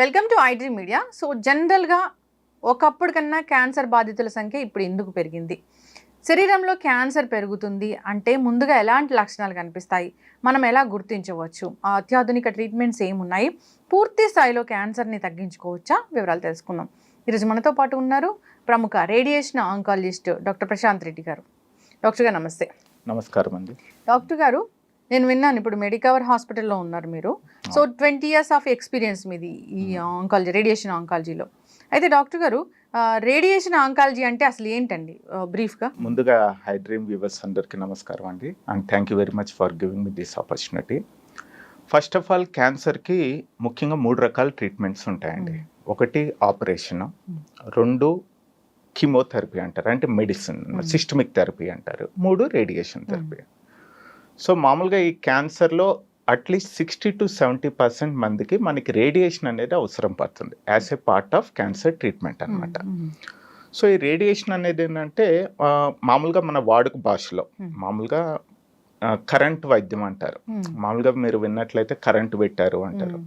Welcome to iDream media so జనరల్గా ఒకప్పుడు కన్నా క్యాన్సర్ బాధితుల సంఖ్య ఇప్పుడు ఎందుకు పెరిగింది? శరీరంలో క్యాన్సర్ పెరుగుతుంది అంటే ముందుగా ఎలాంటి లక్షణాలు కనిపిస్తాయి? మనం ఎలా గుర్తించవచ్చు? అత్యాధునిక ట్రీట్మెంట్స్ ఏమున్నాయి? పూర్తి స్థాయిలో క్యాన్సర్ని తగ్గించుకోవచ్చా? వివరాలు తెలుసుకుందాం. ఈరోజు మనతో పాటు ఉన్నారు ప్రముఖ radiation oncologist doctor Prashanth Reddy గారు. డాక్టర్ గారు నమస్తే. నమస్కారం అండి డాక్టర్ గారు నేను విన్నాను ఇప్పుడు మెడికవర్ హాస్పిటల్లో ఉన్నారు మీరు. So twenty years of experience మీది ఈ ఆంకాలజీ రేడియేషన్ ఆంకాలజీలో అయితే డాక్టర్ గారు రేడియేషన్ ఆంకాలజీ అంటే అసలు ఏంటండి? బ్రీఫ్గా ముందుగా హై డ్రీమ్ వ్యూవర్స్ అందరికీ నమస్కారం అండి. And thank you very much for giving me this opportunity first of all క్యాన్సర్కి ముఖ్యంగా మూడు రకాల ట్రీట్మెంట్స్ ఉంటాయండి. ఒకటి ఆపరేషన్ రెండు కీమోథెరపీ అంటారు అంటే మెడిసిన్ సిస్టమిక్ థెరపీ అంటారు. మూడు రేడియేషన్ థెరపీ. సో మామూలుగా ఈ క్యాన్సర్లో at least sixty to seventy percent మందికి మనకి రేడియేషన్ అనేది అవసరం పడుతుంది. As a part of cancer treatment అనమాట సో ఈ రేడియేషన్ అనేది ఏంటంటే మామూలుగా మన వాడుక భాషలో. మామూలుగా కరెంట్ వైద్యం అంటారు మామూలుగా మీరు విన్నట్లయితే కరెంట్ పెట్టారు అంటారు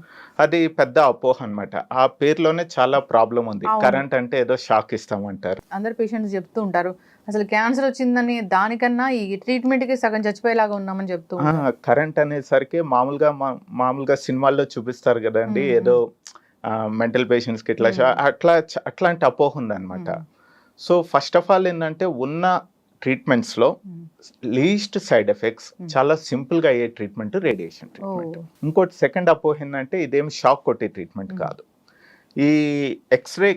అది పెద్ద అపోహ అన్నమాట ఆ పేరులోనే చాలా ప్రాబ్లం ఉంది. కరెంట్ అంటే ఏదో షాక్ ఇస్తామంటారు అందరు పేషెంట్స్ చెప్తూ ఉంటారు అసలు క్యాన్సర్ వచ్చిందని దానికన్నా ఈ ట్రీట్మెంట్కి సగం చచ్చిపోయేలాగా ఉన్నామని చెప్తూ. కరెంట్ అనేసరికి మామూలుగా మామూలుగా సినిమాల్లో చూపిస్తారు కదండి. ఏదో మెంటల్ పేషెంట్స్కి ఇట్లా. అట్లా అట్లాంటి అపోహ ఉందన్నమాట. సో ఫస్ట్ ఆఫ్ ఆల్ ఏంటంటే ఉన్న ట్రీట్మెంట్స్లో మ్మ్. Least side effects. చాలా సింపుల్గా అయ్యే ట్రీట్మెంట్ రేడియేషన్ ట్రీట్మెంట్ ఇంకోటి సెకండ్ అపోహ ఏంటంటే ఇదేం షాక్ కొట్టే ట్రీట్మెంట్. కాదు ఈ ఎక్స్రే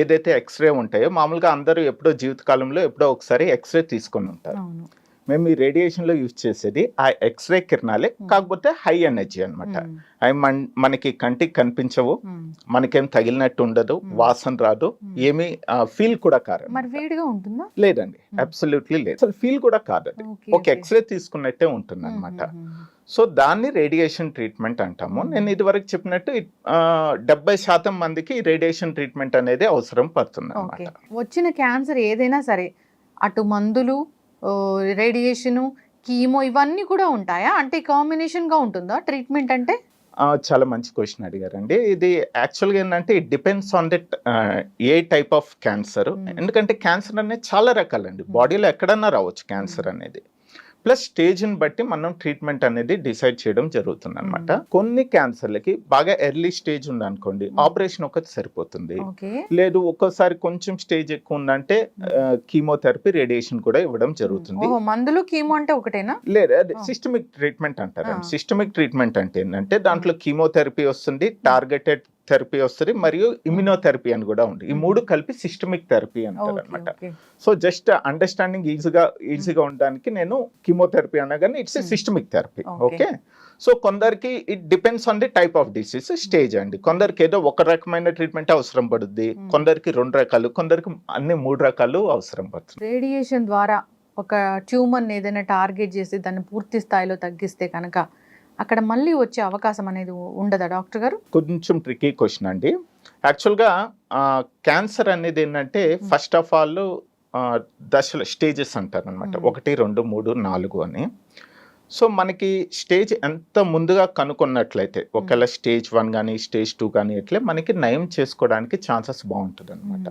ఏదైతే ఎక్స్రే ఉంటాయో మామూలుగా అందరూ ఎప్పుడో జీవితకాలంలో ఎప్పుడో ఒకసారి ఎక్స్రే తీసుకొని ఉంటారు మేము ఈ రేడియేషన్లో యూజ్ చేసేది ఆ ఎక్స్రే కిరణాలే Hmm. కాకపోతే హై ఎనర్జీ అన్నమాట మ్మ్. అవి మన- మనకి కంటికి కనిపించవు మ్మ్. మనకేం తగిలినట్టు ఉండదు Hmm. వాసన రాదు Hmm. ఏమీ ఫీల్ కూడా కాదు లేదండి Hmm. అబ్సల్యూట్లీ లేదు అసలు ఫీల్ కూడా కాదు ఒక. ఎక్స్రే తీసుకున్నట్టే ఉంటుంది అనమాట సో దాన్ని రేడియేషన్ ట్రీట్మెంట్ అంటాము Hmm. నేను ఇదివరకు చెప్పినట్టు డెబ్బై శాతం మందికి రేడియేషన్ ట్రీట్మెంట్ అనేది అవసరం పడుతుంది అనమాట వచ్చిన క్యాన్సర్ ఏదైనా సరే అటు మందులు రేడియేషను కీమో ఇవన్నీ కూడా ఉంటాయా? అంటే కాంబినేషన్గా ఉంటుందా ట్రీట్మెంట్ అంటే? చాలా మంచి క్వశ్చన్ అడిగారండి. ఇది యాక్చువల్గా ఏంటంటే it depends on that A type of cancer. ఎందుకంటే క్యాన్సర్ అనేది చాలా రకాలండి. బాడీలో ఎక్కడన్నా రావచ్చు క్యాన్సర్ అనేది. ప్లస్ స్టేజ్ని బట్టి మనం ట్రీట్మెంట్ అనేది డిసైడ్ చేయడం జరుగుతుంది అనమాట కొన్ని క్యాన్సర్లకి బాగా ఎర్లీ స్టేజ్ ఉందనుకోండి Hmm. ఆపరేషన్ ఒకటి సరిపోతుంది. లేదు ఒక్కోసారి కొంచెం స్టేజ్ ఎక్కువ ఉందంటే కీమోథెరపీ రేడియేషన్ కూడా ఇవ్వడం జరుగుతుంది. ఓహో మందులు కీమో అంటే ఒకటేనా? లేదు. సిస్టమిక్ ట్రీట్మెంట్ అంటారు. ఆ. సిస్టమిక్ ట్రీట్మెంట్ అంటే ఏంటంటే దాంట్లో కీమోథెరపీ వస్తుంది టార్గెటెడ్ థెరపీ వస్తుంది మరియు ఇమ్యునోథెరపీ అని కూడా ఉంది ఈ మ్మ్. మూడు కలిపి సిస్టమిక్ థెరపీ అంటారు అనమాట సో జస్ట్ అండర్స్టాండింగ్ ఈజీగా ఈజీగా ఉండడానికి నేను కీమోథెరపీ అనగానే it's. Systemic therapy. Okay so కొందరికి it depends on the type of disease stage అండి కొందరికి ఏదో ఒక రకమైన ట్రీట్మెంట్ అవసరం పడుద్ది మ్మ్. కొందరికి రెండు రకాలు కొందరికి అన్ని మూడు రకాలు అవసరం పడుతుంది రేడియేషన్ ద్వారా ఒక ట్యూమర్ని ఏదైనా టార్గెట్ చేసి దాన్ని పూర్తి స్థాయిలో తగ్గిస్తే కనుక అక్కడ మళ్ళీ వచ్చే అవకాశం అనేది ఉండదా డాక్టర్ గారు? కొంచెం ట్రికీ క్వశ్చన్ అండి. యాక్చువల్గా క్యాన్సర్ అనేది ఏంటంటే ఫస్ట్ ఆఫ్ ఆల్ దశల స్టేజెస్ అంటారు అనమాట. ఒకటి రెండు మూడు నాలుగు అని. సో మనకి స్టేజ్ ఎంత ముందుగా కనుక్కున్నట్లయితే ఒకవేళ స్టేజ్ వన్ కానీ స్టేజ్ టూ కానీ ఇట్లే మనకి నయం చేసుకోవడానికి ఛాన్సెస్ బాగుంటుంది అనమాట.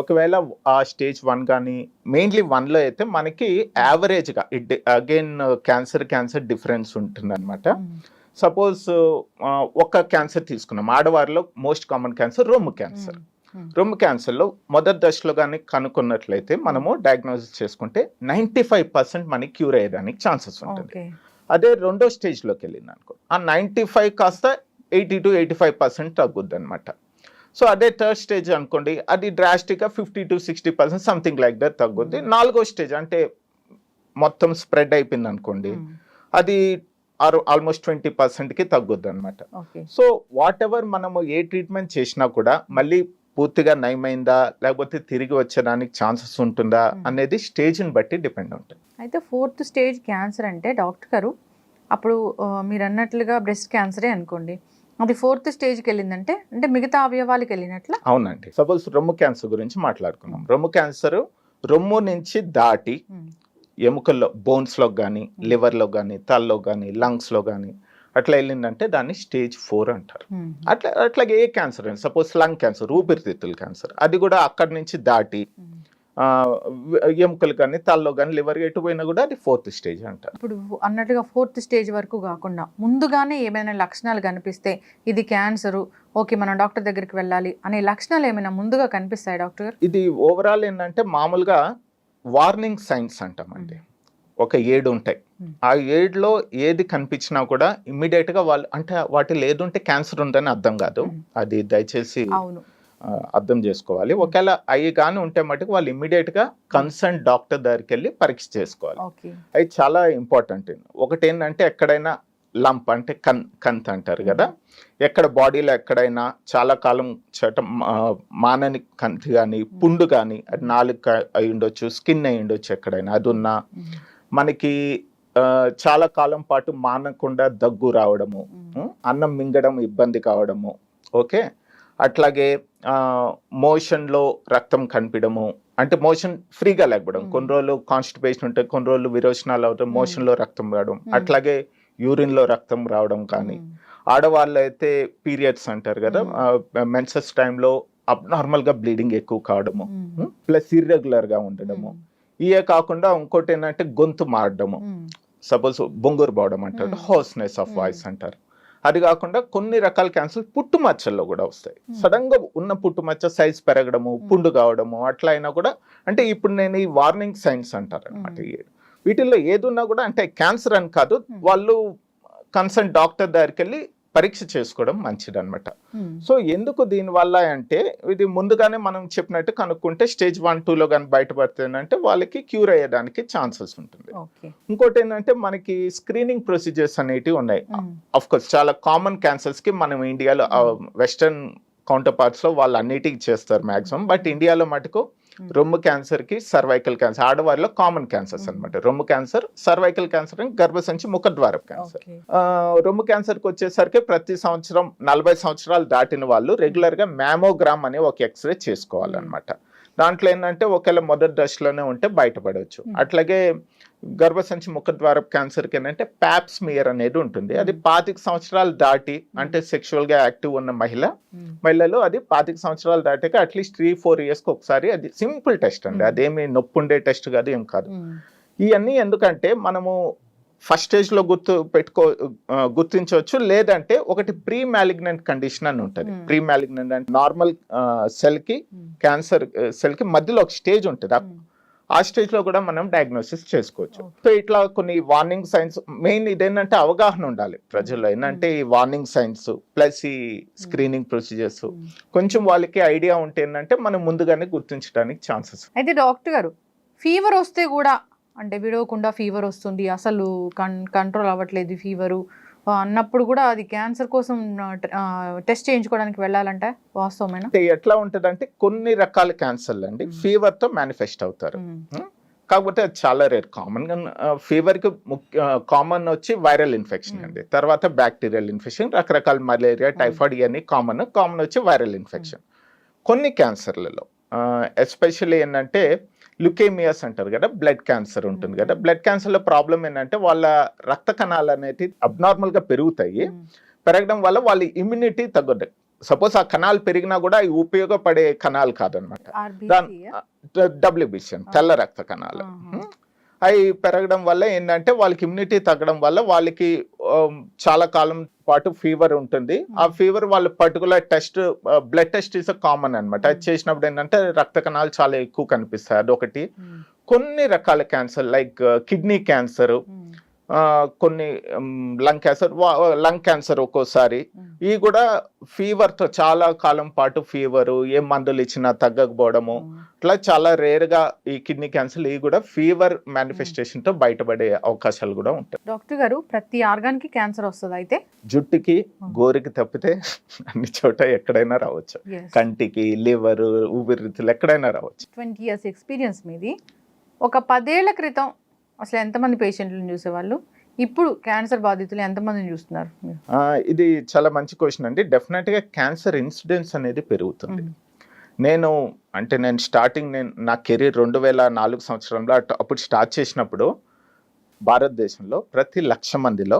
ఒకవేళ ఆ స్టేజ్ వన్ కానీ మెయిన్లీ వన్లో అయితే మనకి యావరేజ్గా it again cancer cancer difference ఉంటుంది అనమాట. సపోజ్ ఒక క్యాన్సర్ తీసుకున్నాం. ఆడవారిలో మోస్ట్ కామన్ క్యాన్సర్ రొమ్ము క్యాన్సర్. మ్మ్. రొమ్ము క్యాన్సర్లో మొదటి దశలో కానీ కనుక్కున్నట్లయితే మనము డయాగ్నోసిస్ చేసుకుంటే నైంటీ ఫైవ్ పర్సెంట్ మనకి క్యూర్ అయ్యేదానికి ఛాన్సెస్ ఉంటుంది. అదే రెండో స్టేజ్లోకి వెళ్ళింది అనుకో ఆ నైంటీ ఫైవ్ కాస్త eighty to eighty five percent తగ్గుద్ది అనమాట సో అదే థర్డ్ స్టేజ్ అనుకోండి అది డ్రాస్టిక్గా fifty to sixty percent something like that తగ్గుద్ది Hmm. నాలుగో స్టేజ్ అంటే మొత్తం స్ప్రెడ్ అయిపోయింది అనుకోండి మ్మ్. అది ఆల్మోస్ట్ ట్వంటీ పర్సెంట్కి తగ్గుద్ది అనమాట సో వాట్ ఎవర్ మనము ఏ ట్రీట్మెంట్ చేసినా కూడా మళ్ళీ పూర్తిగా నయమైందా లేకపోతే తిరిగి వచ్చేదానికి ఛాన్సెస్ ఉంటుందా Hmm. అనేది స్టేజ్ని బట్టి డిపెండ్ ఉంటుంది అయితే ఫోర్త్ స్టేజ్ క్యాన్సర్ అంటే డాక్టర్ గారు అప్పుడు మీరు అన్నట్లుగా బ్రెస్ట్ క్యాన్సరే అనుకోండి అది ఫోర్త్ స్టేజ్కి వెళ్ళిందంటే అంటే మిగతా అవయవాలకు వెళ్ళినట్ల? అవునండి. సపోజ్ రొమ్ము క్యాన్సర్ గురించి మాట్లాడుకున్నాం రొమ్ము క్యాన్సర్ రొమ్ము నుంచి దాటి ఎముకల్లో బోన్స్లో కానీ లివర్లో కానీ తల్లో కానీ లంగ్స్లో కానీ అట్లా వెళ్ళిందంటే దాన్ని స్టేజ్ ఫోర్ అంటారు. అట్లా అట్లాగే ఏ క్యాన్సర్ అండి సపోజ్ లంగ్ క్యాన్సర్ ఊపిరితిత్తుల క్యాన్సర్ అది కూడా అక్కడి నుంచి దాటి ఎముకలు కానీ తల్లో కానీ లివర్ ఎటు పోయినా కూడా అది ఫోర్త్ స్టేజ్ అంటారు ఇప్పుడు అన్నట్టుగా ఫోర్త్ స్టేజ్ వరకు కాకుండా ముందుగానే ఏమైనా లక్షణాలు కనిపిస్తే ఇది క్యాన్సరు ఓకే మనం డాక్టర్ దగ్గరికి వెళ్ళాలి అనే లక్షణాలు ఏమైనా ముందుగా కనిపిస్తాయి డాక్టర్ గారు? ఇది ఓవరాల్ ఏంటంటే మామూలుగా వార్నింగ్ సైన్స్ అంటామండి. ఒక ఏడు ఉంటాయి. ఆ ఏడులో ఏది కనిపించినా కూడా ఇమ్మీడియట్గా వాళ్ళు అంటే వాటిలో ఏది ఉంటే క్యాన్సర్ ఉందని అర్థం కాదు. అది దయచేసి అర్థం చేసుకోవాలి. ఒకవేళ అవి కానీ ఉంటే మటుకు వాళ్ళు ఇమ్మీడియట్గా కన్సర్న్ డాక్టర్ దగ్గరికి వెళ్ళి పరీక్ష చేసుకోవాలి. అది చాలా ఇంపార్టెంట్. ఒకటి ఏంటంటే ఎక్కడైనా లంప్ అంటే కన్ కంత్ అంటారు కదా. ఎక్కడ బాడీలో ఎక్కడైనా చాలా కాలం చట మానని కంతి కానీ పుండు కానీ అది నాలుగు అయి ఉండొచ్చు స్కిన్ అయి ఉండొచ్చు ఎక్కడైనా అది ఉన్నా. మనకి చాలా కాలం పాటు మానకుండా దగ్గు రావడము? అన్నం మింగడం ఇబ్బంది కావడము ఓకే? అట్లాగే మోషన్లో రక్తం కనిపించడము అంటే మోషన్ ఫ్రీగా లేకపోవడం. కొన్ని రోజులు కాన్స్టిపేషన్ ఉంటాయి కొన్ని రోజులు విరోచనాలు అవుతాయి Hmm. మోషన్లో రక్తం రావడం. అట్లాగే యూరిన్లో రక్తం రావడం కానీ. ఆడవాళ్ళు అయితే పీరియడ్స్ అంటారు కదా మెన్సెస్ టైంలో అబ్నార్మల్గా బ్లీడింగ్ ఎక్కువ కావడము. ప్లస్ ఇర్రెగ్యులర్గా ఉండడము. ఇవే కాకుండా ఇంకోటి ఏంటంటే గొంతు మారడము. సపోజ్ బొంగూరు పోవడం అంటారు. హోస్నెస్ ఆఫ్. వాయిస్ అంటారు అది కాకుండా కొన్ని రకాల క్యాన్సర్ పుట్టుమచ్చల్లో కూడా వస్తాయి Hmm. సడన్గా ఉన్న పుట్టుమచ్చ సైజ్ పెరగడము Hmm. పుండు కావడము అట్లా అయినా కూడా అంటే ఇప్పుడు నేను ఈ వార్నింగ్ సైన్స్ అంటారు అనమాట Hmm. వీటిల్లో ఏది ఉన్నా కూడా అంటే క్యాన్సర్ అని కాదు. వాళ్ళు కన్సర్న్ డాక్టర్ దగ్గరికి వెళ్ళి పరీక్ష చేసుకోవడం మంచిది అనమాట. సో ఎందుకు దీనివల్ల అంటే ఇది ముందుగానే మనం చెప్పినట్టు కనుక్కుంటే స్టేజ్ వన్ టూలో కానీ బయటపడుతుందంటే వాళ్ళకి క్యూర్ అయ్యేదానికి ఛాన్సెస్ ఉంటుంది. ఇంకోటి ఏంటంటే మనకి స్క్రీనింగ్ ప్రొసీజర్స్ అనేటివి ఉన్నాయి. కోర్స్ చాలా కామన్ క్యాన్సర్స్కి మనం ఇండియాలో వెస్టర్న్ కౌంటర్ పార్ట్స్లో వాళ్ళు అన్నిటికీ చేస్తారు మాక్సిమం. బట్ ఇండియాలో మటుకు. రొమ్ము క్యాన్సర్కి సర్వైకల్ క్యాన్సర్ ఆడవారిలో కామన్ క్యాన్సర్స్ Hmm. అన్నమాట. రొమ్ము క్యాన్సర్ సర్వైకల్ క్యాన్సర్ గర్భసంచి ముఖద్వార క్యాన్సర్. రొమ్ము క్యాన్సర్కి వచ్చేసరికి ప్రతి సంవత్సరం నలభై సంవత్సరాలు దాటిన వాళ్ళు రెగ్యులర్గా మ్యామోగ్రామ్ అనే ఒక ఎక్స్రే చేసుకోవాలన్నమాట. దాంట్లో ఏంటంటే ఒకవేళ మొదటి దశలోనే ఉంటే బయటపడవచ్చు. అట్లాగే గర్భసంచి ముఖద్వార క్యాన్సర్కి ఏంటంటే ప్యాప్స్మియర్ అనేది ఉంటుంది అది. పాతిక సంవత్సరాలు దాటి అంటే సెక్షువల్గా యాక్టివ్ ఉన్న మహిళ. మహిళలు అది పాతిక సంవత్సరాలు దాటాక అట్లీస్ట్ త్రీ ఫోర్ ఇయర్స్కి ఒకసారి అది సింపుల్ టెస్ట్ అండి. అదేమి నొప్పి ఉండే టెస్ట్ కాదు ఏం కాదు. ఇవన్నీ ఎందుకంటే మనము ఫస్ట్ స్టేజ్లో గుర్తు పెట్టుకో గుర్తించవచ్చు లేదంటే ఒకటి ప్రీ మ్యాలిగ్నెంట్ కండిషన్ అని ఉంటుంది. ప్రీ మ్యాలిగ్నెంట్ అంటే నార్మల్ సెల్కి ఉమ్. క్యాన్సర్ సెల్కి మధ్యలో ఒక స్టేజ్ ఉంటుంది ఆ- ఉమ్. ఆ స్టేజ్లో కూడా మనం డయాగ్నోసిస్ చేసుకోవచ్చు. సో ఇట్లా కొన్ని వార్నింగ్ సైన్స్ మెయిన్ ఇదేంటంటే అవగాహన ఉండాలి ప్రజల్లో ఏంటంటే ఈ వార్నింగ్ సైన్స్ ప్లస్ ఈ స్క్రీనింగ్ ప్రొసీజర్స్. కొంచెం వాళ్ళకి ఐడియా ఉంటే ఏంటంటే మనం ముందుగానే గుర్తించడానికి ఛాన్సెస్ అయితే డాక్టర్ గారు ఫీవర్ వస్తే కూడా అంటే విడవకుండా ఫీవర్ వస్తుంది అసలు కన్ కంట్రోల్ అవ్వట్లేదు ఫీవరు అన్నప్పుడు కూడా అది క్యాన్సర్ కోసం టెస్ట్ చేయించుకోవడానికి వెళ్ళాలంటే వాస్తవమేనా ఎట్లా ఉంటదంటే కొన్ని రకాల క్యాన్సర్లు అండి Hmm. ఫీవర్తో మేనిఫెస్ట్ అవుతారు. కాకపోతే అది చాలా రేర్ కామన్గా ఫీవర్కి ముఖ్య కామన్ వచ్చి వైరల్ ఇన్ఫెక్షన్. అండి తర్వాత బ్యాక్టీరియల్ ఇన్ఫెక్షన్ రకరకాల మలేరియా. టైఫాయిడ్ ఇవన్నీ కామన్ కామన్ వచ్చి వైరల్ ఇన్ఫెక్షన్ కొన్ని క్యాన్సర్లలో ఎస్పెషల్లీ ఏంటంటే లుకేమియాస్ అంటారు కదా బ్లడ్ క్యాన్సర్ ఉంటుంది కదా. బ్లడ్ క్యాన్సర్లో ప్రాబ్లం ఏంటంటే వాళ్ళ రక్త కణాలు అనేది అబ్నార్మల్గా పెరుగుతాయి. పెరగడం వల్ల వాళ్ళ ఇమ్యూనిటీ తగ్గదు సపోజ్ ఆ కణాలు పెరిగినా కూడా అవి ఉపయోగపడే కణాలు కాదనమాట యా? డబ్ల్యూబిషన్ తెల్ల రక్త కణాలు. అవి పెరగడం వల్ల ఏంటంటే వాళ్ళకి ఇమ్యూనిటీ తగ్గడం వల్ల వాళ్ళకి చాలా కాలం పాటు ఫీవర్ ఉంటుంది ఆ Hmm. ఫీవర్ వాళ్ళు particular test blood test is common అన్నమాట అది Hmm. చేసినప్పుడు ఏంటంటే రక్త కణాలు చాలా ఎక్కువ కనిపిస్తాయి అదొకటి ఉమ్. కొన్ని రకాల క్యాన్సర్ లైక్ కిడ్నీ క్యాన్సర్. కొన్ని లంగ్ క్యాన్సర్ లంగ్ క్యాన్సర్ ఒక్కోసారి ఉమ్. ఇవి కూడా ఫీవర్తో చాలా కాలం పాటు ఫీవర్ ఏ మందులు ఇచ్చినా తగ్గకపోవడము. ఇట్లా చాలా రేర్గా ఈ కిడ్నీ క్యాన్సర్ ఇవి కూడా ఫీవర్ మేనిఫెస్టేషన్తో బయటపడే అవకాశాలు కూడా ఉంటాయి. డాక్టర్ గారు ప్రతి ఆర్గాన్కి క్యాన్సర్ వస్తుంది అయితే? జుట్టుకి గోరికి తప్పితే అన్ని చోట ఎక్కడైనా రావచ్చు. కంటికి లివర్ ఊపిరితిత్తులు ఎక్కడైనా రావచ్చు. ట్వంటీ ఇయర్స్ ఎక్స్పీరియన్స్ మీది. ఒక పదేళ్ళ క్రితం అసలు ఎంతమంది పేషెంట్లను చూసేవాళ్ళు? ఇప్పుడు క్యాన్సర్ బాధితులు ఎంతమందిని చూస్తున్నారు ఇది చాలా మంచి క్వశ్చన్ అండి డెఫినెట్గా క్యాన్సర్ ఇన్సిడెన్స్ అనేది పెరుగుతుంది. నేను అంటే నేను స్టార్టింగ్ నేను నా కెరీర్ రెండు వేల నాలుగు సంవత్సరంలో అప్పుడు స్టార్ట్ చేసినప్పుడు భారతదేశంలో ప్రతి లక్ష మందిలో.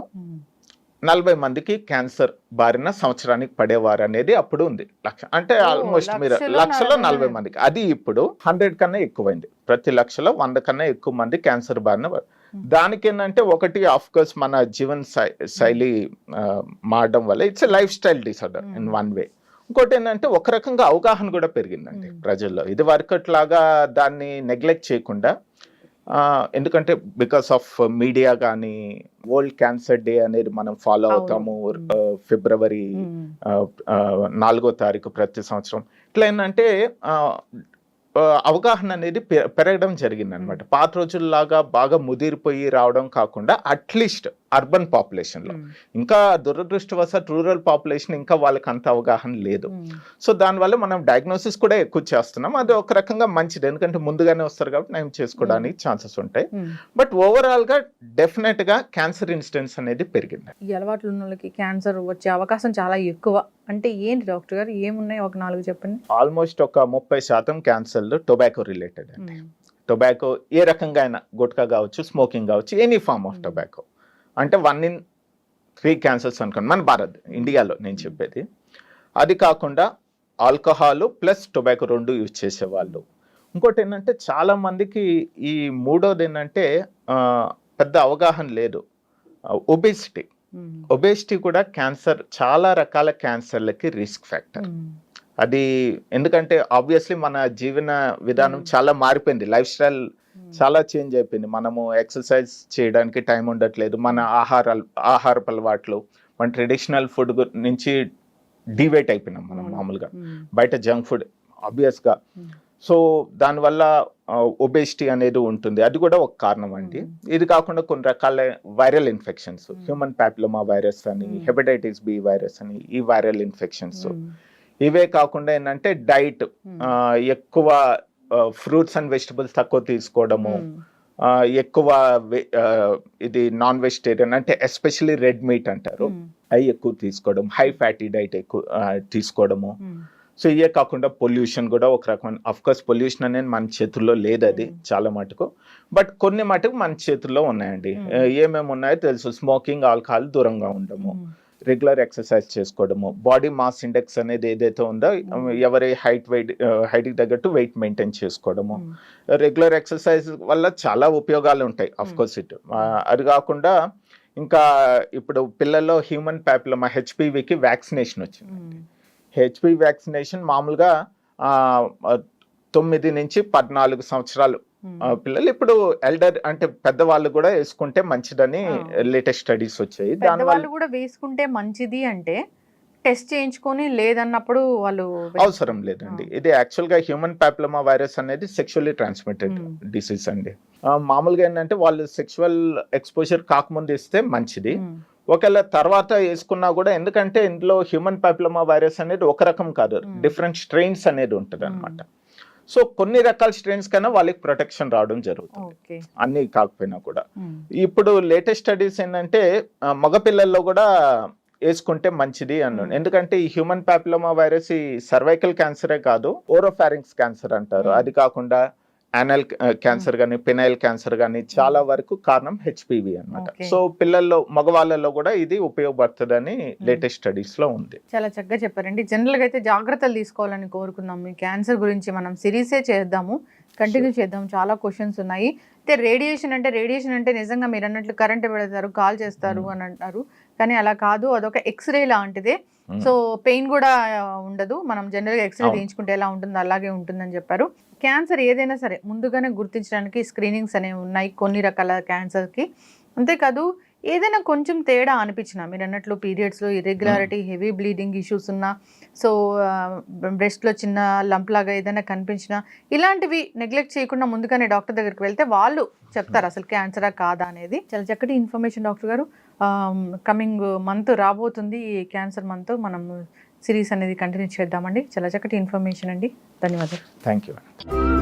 నలభై మందికి క్యాన్సర్ బారిన సంవత్సరానికి పడేవారు అనేది అప్పుడు ఉంది లక్ష అంటే ఆల్మోస్ట్ మీరు లక్షలో నలభై నలభై మంది. మందికి అది ఇప్పుడు హండ్రెడ్ కన్నా ఎక్కువైంది ప్రతి లక్షలో వంద కన్నా ఎక్కువ మంది క్యాన్సర్ బారిన. దానికి ఏంటంటే ఒకటి ఆఫ్ కోర్స్ మన జీవన శై- శైలి మారడం వల్ల it's lifestyle disorder in Hmm. One way ఇంకోటి ఏంటంటే ఒక రకంగా అవగాహన కూడా పెరిగిందండి Hmm. ప్రజల్లో ఇది వరకట్ లాగా దాన్ని నెగ్లెక్ట్ చేయకుండా ఎందుకంటే బికాస్ ఆఫ్ మీడియా కానీ వరల్డ్ క్యాన్సర్ డే అనేది మనం ఫాలో. అవుతాము Hmm. ఫిబ్రవరి. ఆ, ఆ, నాలుగో తారీఖు ప్రతి సంవత్సరం ఇట్లా ఏంటంటే అవగాహన అనేది పె- పెరగడం జరిగింది అనమాట పాత రోజుల్లాగా బాగా ముదిరిపోయి రావడం కాకుండా అట్లీస్ట్ అర్బన్ పాపులేషన్లో ఉమ్. ఇంకా దురదృష్టవశాత్ రూరల్ పాపులేషన్ ఇంకా వాళ్ళకి అంత అవగాహన లేదు. ఉమ్. సో దానివల్ల మనం డయాగ్నోసిస్ కూడా ఎక్కువ చేస్తున్నాం. అది ఒక రకంగా మంచిది. ఎందుకంటే ముందుగానే వస్తారు కాబట్టి నయం చేసుకోవడానికి ఛాన్సెస్ ఉంటాయి. ఉమ్. బట్ ఓవరాల్గా డెఫినెట్గా క్యాన్సర్ ఇన్సిడెన్స్ అనేది పెరిగింది. ఈ అలవాట్లు ఉన్న వాళ్ళకి క్యాన్సర్ వచ్చే అవకాశం చాలా ఎక్కువ. అంటే ఏంటి డాక్టర్ గారు? ఏమున్నాయి? ఒక నాలుగు చెప్పండి. ఆల్మోస్ట్ ఒక ముప్పై శాతం క్యాన్సర్లు టొబాకో రిలేటెడ్ అండి. టొబాకో ఏ రకంగా అయినా గుట్కా కావచ్చు స్మోకింగ్ కావచ్చు any form of Hmm. Tobacco అంటే వన్ ఇన్ త్రీ క్యాన్సర్స్ అనుకోండి మన భారత్ ఇండియాలో నేను చెప్పేది అది కాకుండా ఆల్కహాల్ ప్లస్ టొబాకో రెండు యూజ్ చేసేవాళ్ళు ఇంకోటి ఏంటంటే చాలా మందికి ఈ మూడోది ఏంటంటే పెద్ద అవగాహన లేదు ఒబేసిటీ. ఒబేసిటీ కూడా క్యాన్సర్ చాలా రకాల క్యాన్సర్లకి రిస్క్ ఫ్యాక్టర్. అది ఎందుకంటే ఆబ్వియస్లీ మన జీవన విధానం. చాలా మారిపోయింది లైఫ్ స్టైల్. చాలా చేంజ్ అయిపోయింది మనము ఎక్సర్సైజ్ చేయడానికి టైం ఉండట్లేదు మన ఆహారాలు ఆహారపు అలవాట్లు మన ట్రెడిషనల్ ఫుడ్ నుంచి డివేట్ అయిపోయినాం మనం. మామూలుగా ఉమ్. బయట జంక్ ఫుడ్ ఆబ్వియస్గా Mm. సో దానివల్ల ఒబేసిటీ అనేది ఉంటుంది అది కూడా ఒక కారణం అండి. ఇది కాకుండా కొన్ని రకాల viral infections. Human papilloma virus అని. హెపటైటిస్ బి వైరస్ అని ఈ వైరల్ ఇన్ఫెక్షన్స్. ఇవే కాకుండా ఏంటంటే డైట్. ఎక్కువ ఫ్రూట్స్ అండ్ వెజిటబుల్స్ తక్కువ తీసుకోవడము. ఎక్కువ ఇది నాన్ వెజిటేరియన్ అంటే ఎస్పెషల్లీ రెడ్ మీట్ అంటారు. అవి ఎక్కువ తీసుకోవడం హై ఫ్యాటీ డైట్ ఎక్కువ తీసుకోవడము. సో ఇవే కాకుండా పొల్యూషన్ కూడా ఒక రకమైన అఫ్ కోర్స్ పొల్యూషన్ అనేది మన చేతుల్లో లేదు అది. చాలా మటుకు. బట్ కొన్ని మటుకు మన చేతుల్లో ఉన్నాయండి. ఏమేమి ఉన్నాయో తెలుసు. స్మోకింగ్ ఆల్కహాల్ దూరంగా ఉండము. రెగ్యులర్ ఎక్సర్సైజ్ చేసుకోవడము బాడీ మాస్ ఇండెక్స్ అనేది ఏదైతే ఉందో. ఎవరి హైట్ వెయిట్ హైట్కి తగ్గట్టు వెయిట్ మెయింటైన్ చేసుకోవడము. రెగ్యులర్ ఎక్సర్సైజ్ వల్ల చాలా ఉపయోగాలు ఉంటాయి. కోర్స్ ఇట్ అది కాకుండా ఇంకా ఇప్పుడు పిల్లల్లో హ్యూమన్ ప్యాపిలమా హెచ్పివికి వ్యాక్సినేషన్ వచ్చింది. హెచ్పి వ్యాక్సినేషన్ మామూలుగా తొమ్మిది నుంచి పద్నాలుగు సంవత్సరాలు పిల్లలు ఇప్పుడు ఎల్డర్ అంటే పెద్దవాళ్ళు కూడా వేసుకుంటే మంచిదని. లేటెస్ట్ స్టడీస్ వచ్చాయి. పెద్దవాళ్ళు కూడా వేసుకుంటే మంచిది అంటే టెస్ట్ చేయించుకొని లేదన్నప్పుడు వాళ్ళు అవసరం లేదండి. ఇది యాక్చువల్గా హ్యూమన్ ప్యాప్లమా వైరస్ అనేది సెక్షువల్లీ ట్రాన్స్మిటెడ్. డిసీజ్ అండి. మామూలుగా ఏంటంటే వాళ్ళు సెక్షువల్ ఎక్స్పోజర్ కాకముందు ఇస్తే మంచిది. ఒకవేళ తర్వాత వేసుకున్నా కూడా ఎందుకంటే ఇందులో హ్యూమన్ ప్యాప్లమా వైరస్ అనేది ఒక రకం కాదు. డిఫరెంట్ స్ట్రెయిన్స్ అనేది ఉంటుంది అనమాట సో కొన్ని రకాల స్ట్రెయిన్స్ కన్నా వాళ్ళకి ప్రొటెక్షన్ రావడం జరుగుతుంది అన్ని కాకపోయినా కూడా. ఇప్పుడు లేటెస్ట్ స్టడీస్ ఏంటంటే మగపిల్లల్లో కూడా వేసుకుంటే మంచిది అన్నాడు. ఎందుకంటే ఈ హ్యూమన్ ప్యాపిలోమా వైరస్ ఈ సర్వైకల్ క్యాన్సరే కాదు ఓరోఫారింగ్స్ క్యాన్సర్ అంటారు. అది కాకుండా యానల్ క్యాన్సర్ కానీ పినైల్ క్యాన్సర్ కానీ చాలా వరకు కారణం హెచ్పివి అన్నమాట. Okay. సో పిల్లల్లో మగవాళ్ళలో కూడా ఇది ఉపయోగపడుతుందని లేటెస్ట్ స్టడీస్లో ఉంది. చాలా చక్కగా చెప్పారండి. జనరల్గా అయితే జాగ్రత్తలు తీసుకోవాలని కోరుకుందాం. మీ క్యాన్సర్ గురించి మనం సిరీసే చేద్దాము కంటిన్యూ చేద్దాం చాలా క్వశ్చన్స్ ఉన్నాయి. అయితే రేడియేషన్ అంటే రేడియేషన్ అంటే నిజంగా మీరు అన్నట్లు కరెంట్ పెడతారు కాల్ చేస్తారు Hmm. అని అంటారు. కానీ అలా కాదు అదొక ఎక్స్రే లాంటిదే. Hmm. సో పెయిన్ కూడా ఉండదు. మనం జనరల్గా ఎక్స్రే. తీయించుకుంటే ఎలా ఉంటుందో అలాగే ఉంటుందని చెప్పారు. క్యాన్సర్ ఏదైనా సరే ముందుగానే గుర్తించడానికి స్క్రీనింగ్స్ అనేవి ఉన్నాయి కొన్ని రకాల క్యాన్సర్కి. అంతేకాదు ఏదైనా కొంచెం తేడా అనిపించిన మీరు అన్నట్లు పీరియడ్స్లో ఇర్రెగ్యులారిటీ హెవీ బ్లీడింగ్ ఇష్యూస్ ఉన్నా సో బ్రెస్ట్లో చిన్న లంప్ లాగా ఏదైనా కనిపించినా ఇలాంటివి నెగ్లెక్ట్ చేయకుండా ముందుగానే డాక్టర్ దగ్గరికి వెళ్తే వాళ్ళు చెప్తారు అసలు క్యాన్సరా కాదా అనేది. చాలా చక్కటి ఇన్ఫర్మేషన్ డాక్టర్ గారు కమింగ్ మంత్ రాబోతుంది ఈ క్యాన్సర్ మంత్ మనం సిరీస్ అనేది కంటిన్యూ చేద్దామండి. చాలా చక్కటి ఇన్ఫర్మేషన్ అండి. ధన్యవాదాలు. Thank you